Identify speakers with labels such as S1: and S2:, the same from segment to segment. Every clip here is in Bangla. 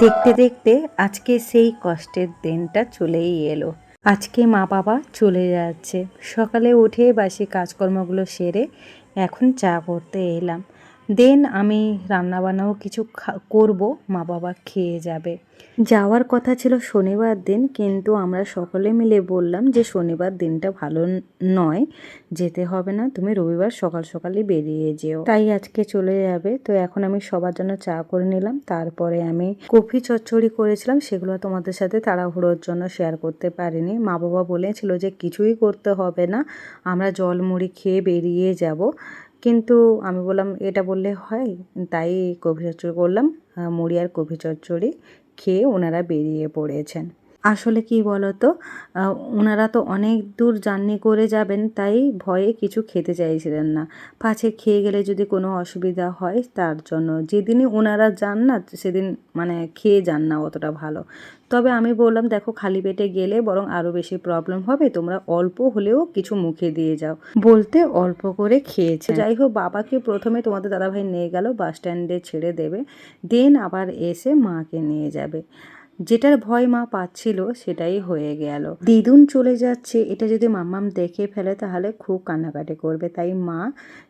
S1: দেখতে দেখতে আজকে সেই কষ্টের দিনটা চলেই এলো। আজকে মা বাবা চলে যাচ্ছে। সকালে উঠে বাসি কাজকর্মগুলো সেরে এখন চা করতে এলাম। দেন আমি রান্নাবান্নাও কিছু করব, মা বাবা খেয়ে যাবে। যাওয়ার কথা ছিল শনিবার দিন, কিন্তু আমরা সকলে মিলে বললাম যে শনিবার দিনটা ভালো নয়, যেতে হবে না, তুমি রবিবার সকাল সকালই বেরিয়ে যেও। তাই আজকে চলে যাবে। তো এখন আমি সবার জন্য চা করে নিলাম। তারপরে আমি কফি চচ্চড়ি করেছিলাম, সেগুলো তোমাদের সাথে তাড়াহুড়োর জন্য শেয়ার করতে পারিনি। মা বাবা বলেছিল যে কিছুই করতে হবে না, আমরা জল মুড়ি খেয়ে বেরিয়ে যাব। কিন্তু আমি বললাম, এটা বললে হয়? তাই কভি চচ্চড়ি করলাম। মুড়ি আর কফি চচ্চড়ি খেয়ে ওনারা বেরিয়ে পড়েছেন। আসলে কি বলতো? ওনারা তো অনেক দূর জার্নি করে যাবেন, তাই ভয়ে কিছু খেতে চাইছিলেন না। পাছে খেয়ে গেলে যদি কোনো অসুবিধা হয়, তার জন্য। যেদিনই ওনারা যান না, সেদিন মানে খেয়ে যান না অতটা ভালো। তবে আমি বললাম, দেখো, খালি পেটে গেলে বরং আরও বেশি প্রবলেম হবে, তোমরা অল্প হলেও কিছু মুখে দিয়ে যাও। বলতে অল্প করে খেয়েছে। যাই হোক, বাবাকে প্রথমে তোমাদের দাদাভাই নিয়ে গেল, বাস স্ট্যান্ডে ছেড়ে দেবে। দেন আবার এসে মাকে নিয়ে যাবে। যেটার ভয় মা পাচ্ছিল সেটাই হয়ে গেল। দিদুন চলে যাচ্ছে, এটা যদি মাম্মাম দেখে ফেলে তাহলে খুব কান্নাকাটি করবে। তাই মা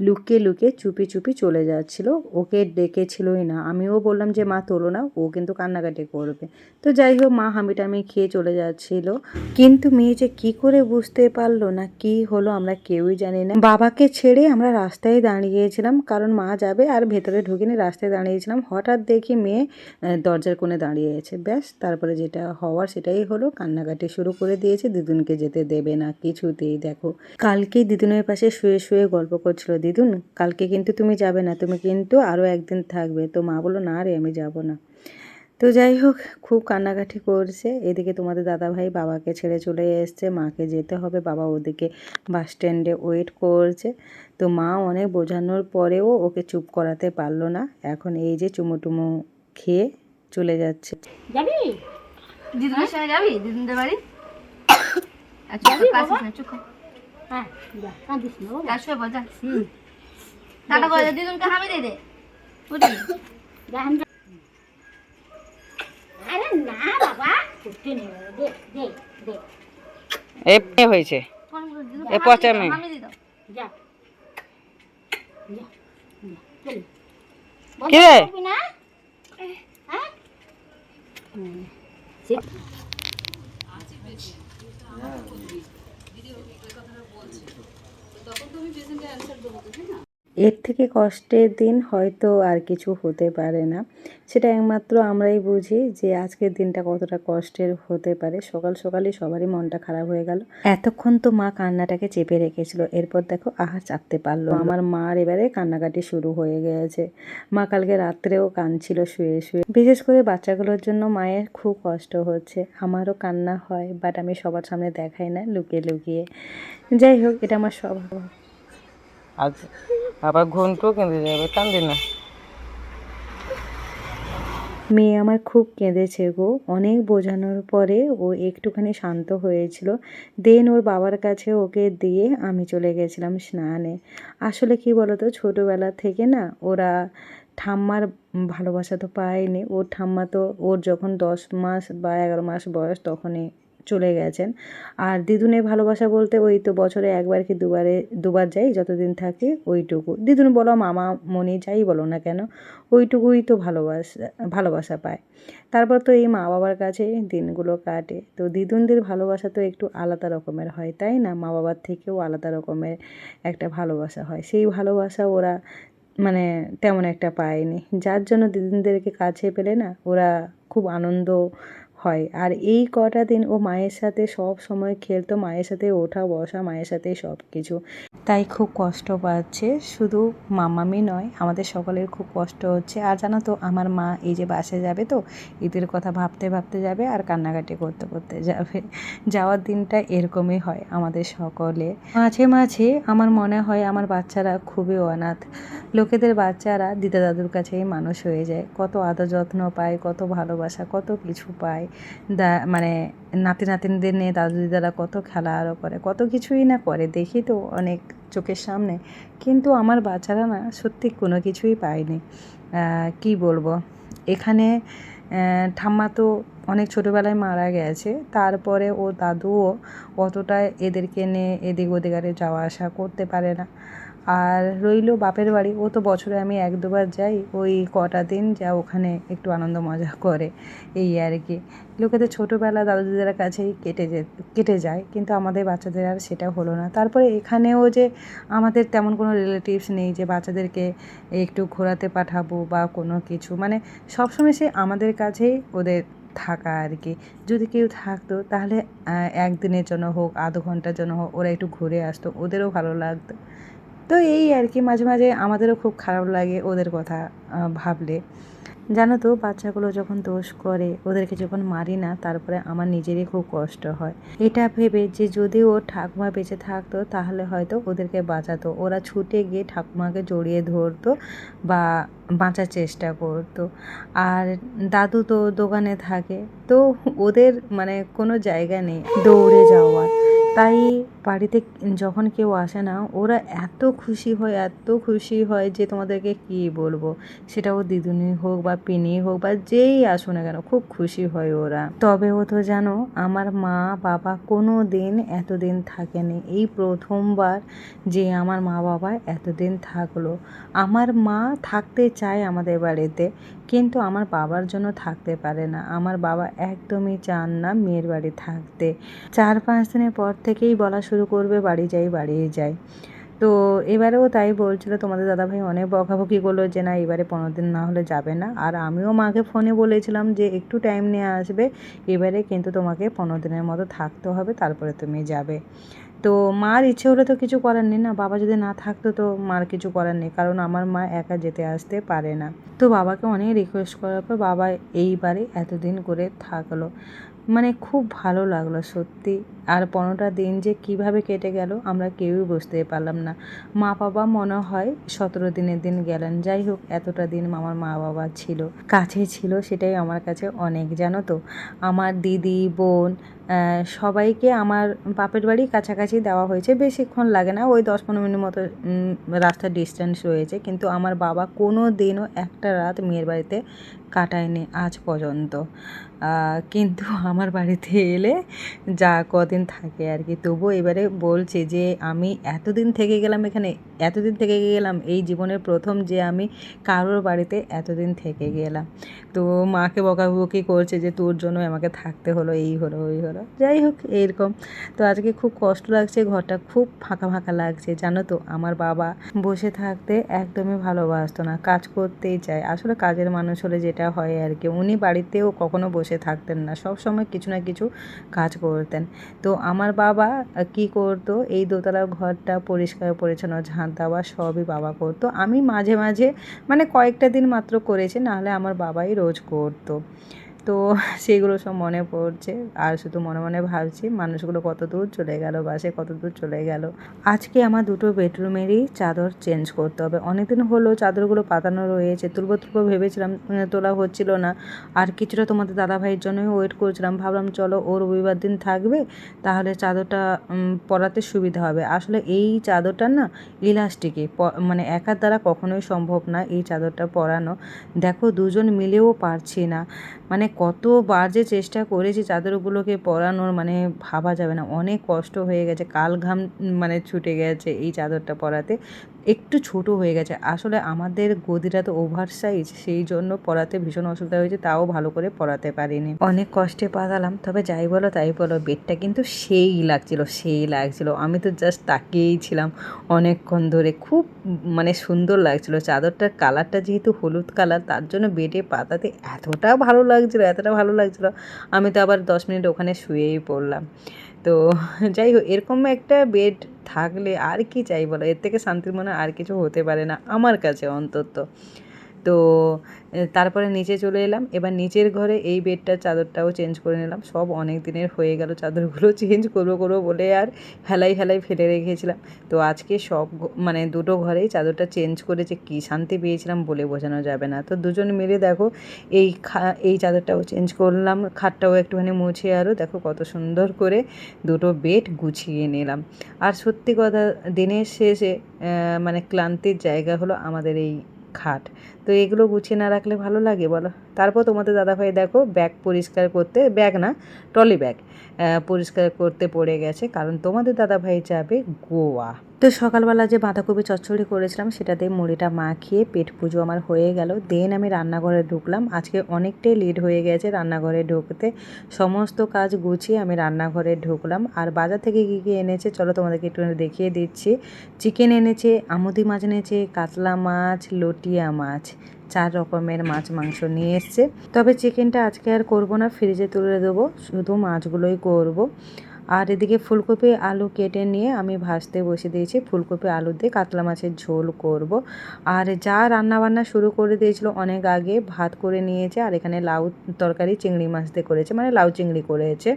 S1: লুকিয়ে লুকিয়ে চুপি চুপি চলে যাচ্ছিল। ওকে ডেকেছিলই না। আমিও বললাম যে, মা, তোলো না, ও কিন্তু কান্নাকাটি করবে। তো যাই হোক, মা হামিটা আমি খেয়ে চলে যাচ্ছিল। কিন্তু মেয়ে যে কি করে বুঝতে পারল না, কি হলো আমরা কেউই জানি না। বাবাকে ছেড়ে আমরা রাস্তায় দাঁড়িয়েছিলাম, কারণ মা যাবে আর ভেতরে ঢুকিনি রাস্তায় দাঁড়িয়েছিলাম। হঠাৎ দেখি মেয়ে দরজার কোণে দাঁড়িয়েছে ব্যাস তারপরে যেটা হওয়ার সেটাই হলো, কান্নাকাটি শুরু করে দিয়েছে, দিদুনকে যেতে দেবে না কিছুতেই। দেখো কালকে দিদুনের পাশে শুয়ে শুয়ে গল্প করছিল, দিদুন, কালকে কিন্তু তুমি যাবে না, তুমি কিন্তু আরও একদিন থাকবে। তো মা বলল, না রে, আমি যাব না। তো যাই হোক, খুব কান্নাকাটি করছে। এদিকে তোমাদের দাদাভাই বাবাকে ছেড়ে চলে এসছে, মাকে যেতে হবে, বাবা ওদিকে বাস স্ট্যান্ডে ওয়েট করছে। তো মা অনেক বোঝানোর পরেও ওকে চুপ করাতে পারল না। এখন এই যে চুমো টুমো খেয়ে চলে যাচ্ছে।
S2: যাবি?
S3: দিদুনের সঙ্গে যাবি? দিদুনদের বাড়ি? আচ্ছা
S2: হ্যাঁ যা। কাঁদিস না বাবা।
S3: যা। শুয়ে
S2: হুম।
S3: টাটা করে দিদুনকে হামি দিয়ে দে। বুঝলি
S2: যা আরে না বাবা দে দে দে।
S4: এ হয়েছে। এ পচা মেয়ে।
S3: হামি দিয়ে দাও।
S2: তো আমি যা,
S4: অ্যান্সার দেবো
S2: তাই না
S1: এর থেকে কষ্টের দিন হয়তো আর কিছু হতে পারে না। সেটা একমাত্র আমরাই বুঝি যে আজকের দিনটা কতটা কষ্টের হতে পারে। সকাল সকালই সবারই মনটা খারাপ হয়ে গেল। এতক্ষণ তো মা কান্নাটাকে চেপে রেখেছিল। এরপর দেখো আহা, চাপতে পারল আমার মার এবারে কান্নাকাটি শুরু হয়ে গেছে। মা কালকে রাত্রেও কাঁদছিল শুয়ে শুয়ে। বিশেষ করে বাচ্চাগুলোর জন্য মায়ের খুব কষ্ট হচ্ছে। আমারও কান্না হয় বাট আমি সবার সামনে দেখাই না, লুকিয়ে লুকিয়ে। যাই হোক, এটা আমার স্বভাব।
S4: আজ আবার ঘন্টু কেঁদে যাবে, কান্দি না।
S1: মেয়ে আমার খুব কেঁদেছে গো। অনেক বোঝানোর পরে ও একটুখানি শান্ত হয়েছিল। দেন ওর বাবার কাছে ওকে দিয়ে আমি চলে গেছিলাম স্নানে। আসলে কি বলতো, ছোটোবেলা থেকে না ওরা ঠাম্মার ভালোবাসা তো পায়নি। ওর ঠাম্মা তো, ওর যখন দশ মাস বা এগারো মাস বয়স তখনই চলে গেছেন। আর দিদুনের ভালোবাসা বলতে ওই তো বছরে একবার কি দুবারে, দুবার যাই, যতদিন থাকি ওইটুকু। দিদুন বলো, মামা মনে যাই বলো না কেন, ওইটুকুই তো ভালোবাসা ভালোবাসা পায়। তারপর তো এই মা বাবার কাছে দিনগুলো কাটে। তো দিদুনদের ভালোবাসা তো একটু আলাদা রকমের হয়, তাই না? মা বাবার থেকেও আলাদা রকমের একটা ভালোবাসা হয়। সেই ভালোবাসা ওরা মানে তেমন একটা পায়নি। যার জন্য দিদিনদেরকে কাছে পেলে না, ওরা খুব আনন্দ হয়। আর এই কটা দিন ও মায়ের সাথে সব সময় খেলতো, মায়ের সাথে ওঠা, বসা, মায়ের সাথে সব কিছু। তাই খুব কষ্ট পাচ্ছে। শুধু মামামি নয়, আমাদের সকলের খুব কষ্ট হচ্ছে। আর জানো তো, আমার মা এই যে বাসে যাবে তো, ঈদের কথা ভাবতে ভাবতে যাবে আর কান্নাকাটি করতে করতে যাবে। যাওয়ার দিনটা এরকমই হয় আমাদের সকলে। মাঝে মাঝে আমার মনে হয় আমার বাচ্চারা খুবই অনাথ। লোকেদের বাচ্চারা দিদা দাদুর কাছেই মানুষ হয়ে যায়। কত আদর যত্ন পায়, কত ভালোবাসা, কত কিছু পায়। দা মানে নাতি নাতিনদের নিয়ে দাদু দিদারা কত খেলা আরও করে, কত কিছুই না করে, দেখি তো অনেক চোখের সামনে। কিন্তু আমার বাচ্চারা না সত্যি কোনো কিছুই পায়নি। কি বলব? এখানে ঠাম্মা তো অনেক ছোটোবেলায় মারা গেছে, তারপরে ও দাদুও অতটা এদেরকে নিয়ে এদিক ওদিক যাওয়া আসা করতে পারে না। আর রইল বাপের বাড়ি। ও তো বছরে আমি এক দুবার যাই, ওই কটা দিন যা ওখানে একটু আনন্দ মজা করে, এই আর কি। লোকেদের ছোটোবেলা দাদু দিদার কাছেই কেটে যে, কেটে যায়, কিন্তু আমাদের বাচ্চাদের আর সেটা হলো না। তারপরে এখানেও যে আমাদের তেমন কোনো রিলেটিভস নেই যে বাচ্চাদেরকে একটু ঘোরাতে পাঠাবো বা কোনো কিছু। মানে সবসময় সে আমাদের কাছেই ওদের থাকা আর কি। যদি কেউ থাকতো তাহলে একদিনের জন্য হোক, আধ ঘণ্টার জন্য হোক, ওরা একটু ঘুরে আসতো, ওদেরও ভালো লাগতো। তো এই আর কি মাঝে মাঝে আমাদেরও খুব খারাপ লাগে ওদের কথা ভাবলে। জানো তো, বাচ্চাগুলো যখন দোষ করে, ওদেরকে যখন মারি না, তারপরে আমার নিজেরই খুব কষ্ট হয়। এটা ভেবে যে যদি ও ঠাকুমা বেঁচে থাকতো, তাহলে হয়তো ওদেরকে বাঁচাতো। ওরা ছুটে গিয়ে ঠাকুমাকে জড়িয়ে ধরতো বা বাঁচার চেষ্টা করতো। আর দাদু তো দোকানে থাকে, তো ওদের মানে কোনো জায়গা নেই দৌড়ে যাওয়ার। তাই বাড়িতে যখন কেউ আসে না, ওরা এত খুশি হয়, এত খুশি হয় যে তোমাদেরকে কি বলব? সেটা ও দিদুনি হোক বা পিনি হোক বা যেই আসো না কেন, খুব খুশি হয় ওরা। তবে ও তো জানো, আমার মা বাবা কোনো দিন এতদিন থাকেনি। এই প্রথমবার যে আমার মা বাবা এতদিন থাকল। আমার মা থাকতে চায় আমাদের বাড়িতে, কিন্তু আমার বাবার জন্য থাকতে পারে না। আমার বাবা একদমই চান না মেয়ের বাড়ি থাকতে। চার পাঁচ দিনের পর থেকেই বলা শুরু করবে, বাড়ি যাই বাড়ি যাই। তো এবারেও তাই বলছিল, তোমাদের দাদাভাই অনেক বকাবকি করল যে, না, এবারে পনেরো দিন না হলে যাবে না। আর আমিও মাকে ফোনে বলেছিলাম যে, একটু টাইম নিয়ে আসবে, এবারে কিন্তু তোমাকে পনেরো দিনের মতো থাকতে হবে, তারপরে তুমি যাবে। তো মার ইচ্ছে হলে তো কিছু করার নেই না। বাবা যদি না থাকতো তো মার কিছু করার নেই। কারণ আমার মা একা যেতে আসতে পারে না। তো বাবাকে অনেক রিকোয়েস্ট করার পর বাবা এইবারে এতদিন করে থাকল। মানে খুব ভালো লাগল সত্যি। আর পনেরোটা দিন যে কীভাবে কেটে গেল আমরা কেউই বুঝতে পারলাম না। মা বাবা মনে হয় সতেরো দিনের দিন গেলেন। যাই হোক, এতটা দিন আমার মা বাবা ছিল, কাছে ছিল সেটাই আমার কাছে অনেক। জানো তো, আমার দিদি, বোন সবাইকে আমার বাপের বাড়ি কাছাকাছি দেওয়া হয়েছে। বেশিক্ষণ লাগে না, ওই দশ পনেরো মিনিট মতো রাস্তার ডিস্টেন্স রয়েছে। কিন্তু আমার বাবা কোনো দিনও একটা রাত মেয়ের বাড়িতে কাটায়নি আজ পর্যন্ত। কিন্তু আমার বাড়িতে এলে যা কদিন থাকে আর কি। তবুও এবারে বলছে যে, আমি এতদিন থেকে গেলাম এখানে, এতদিন থেকে গেলাম, এই জীবনের প্রথম যে আমি কারোর বাড়িতে এতদিন থেকে গেলাম। তো মাকে বকাবকি করছে যে, তোর জন্য আমাকে থাকতে হলো, এই হলো, ওই হলো। যাই হোক এইরকম তো আজকে খুব কষ্ট লাগছে, ঘরটা খুব ফাঁকা ফাঁকা লাগছে, জানো তো? আমার বাবা বসে থাকতে একদমই ভালোবাসতো না, কাজ করতেই চায়। আসলে কাজের মানুষ হলে যেটা হয় আর কি। উনি বাড়িতেও কখনো বসে থাকতেন না। সব সময় কিছু না কিছু কাজ করতেন। তো আমার বাবা কি করতো, এই দোতলার ঘরটা পরিষ্কার, পরিচ্ছন্ন, ঝাঁট দেওয়া সবই বাবা করতো। আমি মাঝে মাঝে মানে কয়েকটা দিন মাত্র করেছি, নাহলে আমার বাবাই রোজ করতো। তো সেগুলো সব মনে পড়ছে। আর শুধু মনে মনে ভাবছি, মানুষগুলো কত দূর চলে গেল, বাসে কত দূর চলে গেল। আজকে আমার দুটো বেডরুমেরই চাদর চেঞ্জ করতে হবে। অনেকদিন হলো চাদরগুলো পাতানো রয়েছে, তুলবো তুলবো ভেবেছিলাম তোলা হচ্ছিল না। আর কিছুটা তোমাদের দাদাভাইয়ের জন্যই ওয়েট করছিলাম। ভাবলাম চলো ও রবিবার দিন থাকবে, তাহলে চাদরটা পরাতে সুবিধা হবে। আসলে এই চাদরটা না ইলাস্টিকে মানে একার দ্বারা কখনোই সম্ভব না এই চাদরটা পরানো। দেখো দুজন মিলেও পারছি না। মানে কতবার যে চেষ্টা করেছি চাদরগুলোকে পরানোর মানে ভাবা যাবে না। অনেক কষ্ট হয়ে গেছে কাল ঘাম মানে ছুটে গেছে এই চাদরটা পরাতে। একটু ছোট হয়ে গেছে। আসলে আমাদের গদিটা তো ওভার সাইজ সেই জন্য পরাতে ভীষণ অসুবিধা হয়েছে, তাও ভালো করে পরাতে পারিনি। অনেক কষ্টে পাতালাম তবে যাই বলো তাই বলো বেডটা কিন্তু সেই লাগছিল সেই লাগছিল। আমি তো জাস্ট তাকিয়েই ছিলাম অনেকক্ষণ ধরে। খুব মানে সুন্দর লাগছিল, চাদরটার কালারটা যেহেতু হলুদ কালার তার জন্য বেডে পাতাতে এতটা ভালো লাগছিল, এতটা ভালো লাগছিল। আমি তো আবার দশ মিনিট ওখানে শুয়েই পড়লাম। তো যাই হোক, এরকম একটা বেড থাকলে আর কি চাই বলো? এর থেকে শান্তির মনে আর কিছু হতে পারে না, আমার কাছে অন্তত। তো তারপরে নিচে চলে এলাম। এবার নিচের ঘরে এই বেডটার চাদরটাও চেঞ্জ করে নিলাম। সব অনেক দিনের হয়ে গেল চাদরগুলো চেঞ্জ করব করব বলে আর হেলাই হেলাই ফেলে রেখেছিলাম। তো আজকে সব মানে দুটো ঘরেই চাদরটা চেঞ্জ করেছে কি শান্তি পেয়েছিলাম বলে বোঝানো যাবে না। তো দুজন মিলে দেখো এই খা, এই চাদরটাও চেঞ্জ করলাম। খাটটাও একটুখানি মুছে আরও দেখো কত সুন্দর করে দুটো বেড গুছিয়ে নিলাম। আর সত্যি কথা, দিনের শেষে মানে ক্লান্তির জায়গা হলো আমাদের এই খাট। তো এগুলো গুছিয়ে না রাখলে ভালো লাগে বলো? তারপর তোমাদের দাদাভাই দেখো, ব্যাগ পরিষ্কার করতে, ব্যাগ না, ট্রলি ব্যাগ পরিষ্কার করতে পড়ে গেছে। কারণ তোমাদের দাদাভাই যাবে গোয়া। তো সকালবেলা যে বাঁধাকপি চচ্চড়ি করেছিলাম সেটাতে মুড়িটা মাখিয়ে পেট পুজো আমার হয়ে গেল। দেন আমি রান্নাঘরে ঢুকলাম। আজকে অনেকটাই লেট হয়ে গেছে রান্নাঘরে ঢুকতে। সমস্ত কাজ গুছিয়ে আমি রান্নাঘরে ঢুকলাম। আর বাজার থেকে কী কী এনেছে, চলো তোমাদেরকে একটু দেখিয়ে দিচ্ছি। চিকেন এনেছে, আমুদি মাছ এনেছে, কাতলা মাছ, লটিয়া মাছ, চার রকমের মাছ, মাংস নিয়ে এসছে। তবে চিকেনটা আজকে আর করব না ফ্রিজে তুলে দেবো। শুধু মাছগুলোই করব। আর এদিকে ফুলকপি আলু কেটে নিয়ে আমি ভাজতে বসে দিয়েছি। ফুলকপি আলু দিয়ে কাতলা মাছের ঝোল করব। আর যা রান্না বান্না শুরু করে দিয়েছিল অনেক আগে ভাত করে নিয়েছে আর এখানে লাউ তরকারি, চিংড়ি মাছ দিয়ে করেছে মানে লাউ চিংড়ি করেছে।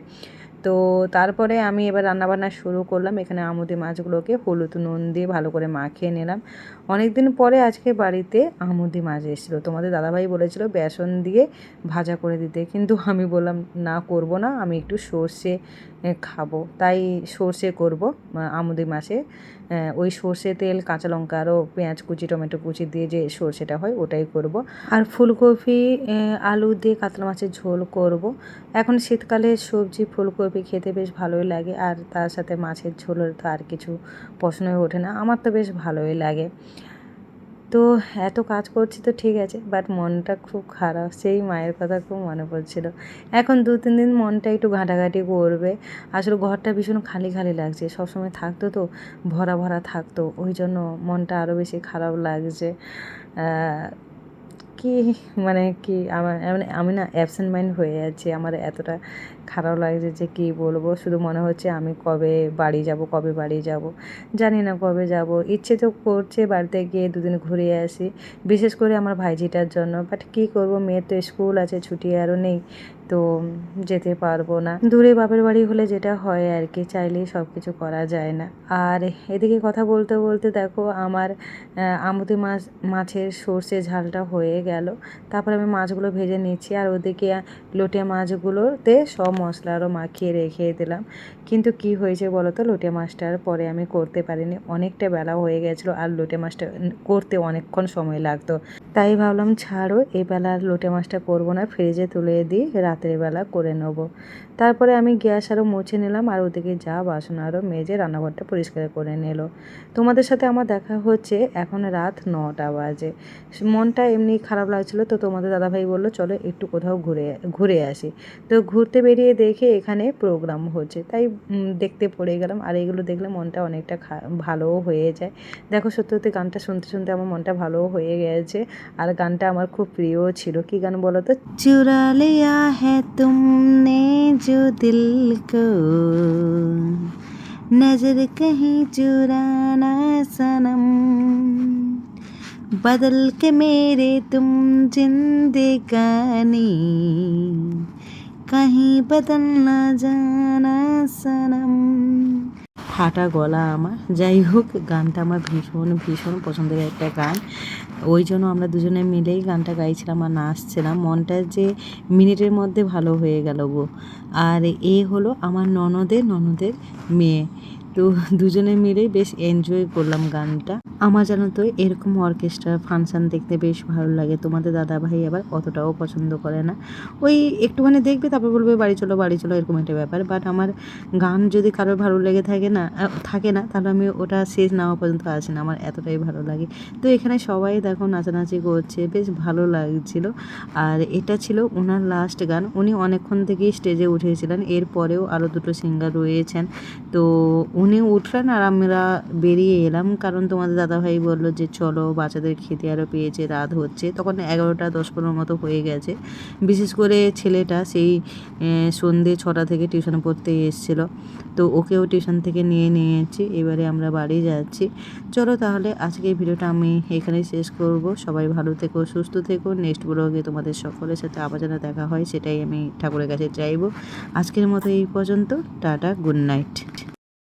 S1: তো তারপরে আমি এবার রান্নাবান্না শুরু করলাম। এখানে আমুদি মাছগুলোকে হলুদ নুন দিয়ে ভালো করে মাখিয়ে নিলাম। অনেক দিন পরে আজকে বাড়িতে আমুদি মাছ এসেছিল। তোমাদের দাদাভাই বলেছিল বেসন দিয়ে ভাজা করে দিতে। কিন্তু আমি বললাম, না, করব না। আমি একটু সর্ষে খাব। তাই সর্ষে করব আমুদি আহ, ওই সর্ষে তেল কাঁচা লঙ্কা আরও পেঁয়াজ কুচি টমেটো কুচি দিয়ে যে সর্ষেটা হয় ওটাই করব। আর ফুলকপি আলু দিয়ে কাতলা মাছের ঝোল করব। এখন শীতকালে সবজি ফুলকপি খেতে বেশ ভালোই লাগে আর তার সাথে মাছের ঝোলের তো আর কিছু হয়ে ওঠে না। আমার তো বেশ ভালোই লাগে। তো এত কাজ করছি তো ঠিক আছে বাট মনটা খুব খারাপ, সেই মায়ের কথা খুব মনে পড়ছিল। এখন দু, তিন দিন মনটা একটু ঘাঁটাঘাঁটি করবে, আসলে ঘরটা ভীষণ খালি খালি লাগছে, সবসময় থাকতো তো, ভরা ভরা থাকতো, ওই জন্য মনটা আরও বেশি খারাপ লাগছে। কি মানে কি, আমার মানে আমি না অ্যাবসেন্ট মাইন্ড হয়ে যাচ্ছি আমার এতটা খারাপ লাগছে যে কি বলব? শুধু মনে হচ্ছে আমি কবে বাড়ি যাব, কবে বাড়ি যাব? জানি না কবে যাব। ইচ্ছে তো করছে বাড়িতে গিয়ে দুদিন ঘুরে আসি। বিশেষ করে আমার ভাইজিটার জন্য। বাট কি করব? মেয়ের তো স্কুল আছে, ছুটি আরও নেই। তো যেতে পারব না। দূরে বাপের বাড়ি হলে যেটা হয় আর কি, চাইলেই সব কিছু করা যায় না। আর এদিকে কথা বলতে বলতে দেখো আমার আমুদি মাছ, মাছের সর্ষে ঝালটা হয়ে গেল। তারপর আমি মাছগুলো ভেজে নিচ্ছি আর ওদিকে লোটে মাছগুলোতে সব মশলা আরও মাখিয়ে রেখে দিলাম। কিন্তু কি হয়েছে বলো তো লোটে মাছটার পরে আমি করতে পারিনি। অনেকটা বেলা হয়ে গেছিল আর লোটে মাছটা করতে অনেকক্ষণ সময় লাগতো। তাই ভাবলাম, ছাড়ো এই বেলা লোটে মাছটা করব না, ফ্রিজে তুলে দিই, রাতের বেলা করে নেব। তারপরে আমি গ্যাস আরও মুছে নিলাম, আর ওদিকে যা বাসন আরও মেজে রান্নাঘরটা পরিষ্কার করে নিল। তোমাদের সাথে আমার দেখা হচ্ছে এখন রাত নটা বাজে। মনটা এমনি খারাপ লাগছিল, তো তোমাদের দাদাভাই বলল, চলো একটু কোথাও ঘুরে ঘুরে আসি। তো ঘুরতে বেরিয়ে দেখে এখানে প্রোগ্রাম হচ্ছে। তাই দেখতে পড়ে গেলাম, আর এগুলো দেখলে মনটা অনেকটা ভালোও হয়ে যায়। দেখো, সত্যি সত্যি গানটা শুনতে শুনতে আমার মনটা ভালোও হয়ে গেছে। আর গানটা আমার খুব প্রিয় ছিল। কি গান বলো তো? চুরা লিয়া হ্যাঁ তুমনে জো দিল কো। নজর কহি চুরানা সনম। বদল কে মেরে তুম জিন্দেগানি। কাহি বদল না জানা সনম। ফাটা গলা আমার। যাই হোক, গানটা আমার ভীষণ ভীষণ পছন্দের একটা গান। ওই জন্য আমরা দুজনে মিলেই গানটা গাইছিলাম আর নাচছিলাম। মনটা যে মিনিটের মধ্যে ভালো হয়ে গেল গো। আর এ হলো আমার ননদের ননদের মেয়ে। তো দুজনে মিলেই বেশ এনজয় করলাম গানটা। আমার জানো তো, এরকম অর্কেস্ট্রা ফাংশান দেখতে বেশ ভালো লাগে। তোমাদের দাদা ভাই আবার অতটাও পছন্দ করে না। ওই একটুখানি দেখবে, তারপর বলবে, বাড়ি চলো বাড়ি চলো, এরকম একটা ব্যাপার। বাট আমার গান যদি কারোর ভালো লেগে থাকে না থাকে না, তাহলে আমি ওটা শেষ না হওয়া পর্যন্ত আসি না। আমার এতটাই ভালো লাগে। তো এখানে সবাই দেখো নাচানাচি করছে, বেশ ভালো লাগছিল। আর এটা ছিল ওনার লাস্ট গান। উনি অনেকক্ষণ থেকেই স্টেজে উঠেছিলেন। এরপরেও আরও দুটো সিঙ্গার রয়েছেন। তো উনি উঠলেন আর আমরা বেরিয়ে এলাম। কারণ তোমাদের দাদাভাই বলল যে, চলো, বাচ্চাদের খেতে আরও পেয়েছে, রাত হচ্ছে। তখন এগারোটা দশ পনেরো মতো হয়ে গেছে। বিশেষ করে ছেলেটা সেই সন্ধে ছটা থেকে টিউশন পড়তে এসেছিল। তো ওকেও টিউশন থেকে নিয়ে নিয়েছি। এবারে আমরা বাড়ি যাচ্ছি। চলো তাহলে আজকে ভিডিওটা আমি এখানেই শেষ করব। সবাই ভালো থেকো, সুস্থ থেকো। নেক্সট ব্লগে তোমাদের সকলের সাথে আবার যেন দেখা হয়, সেটাই আমি ঠাকুরের কাছে চাইব। আজকের মতো এই পর্যন্ত। Tata, good night.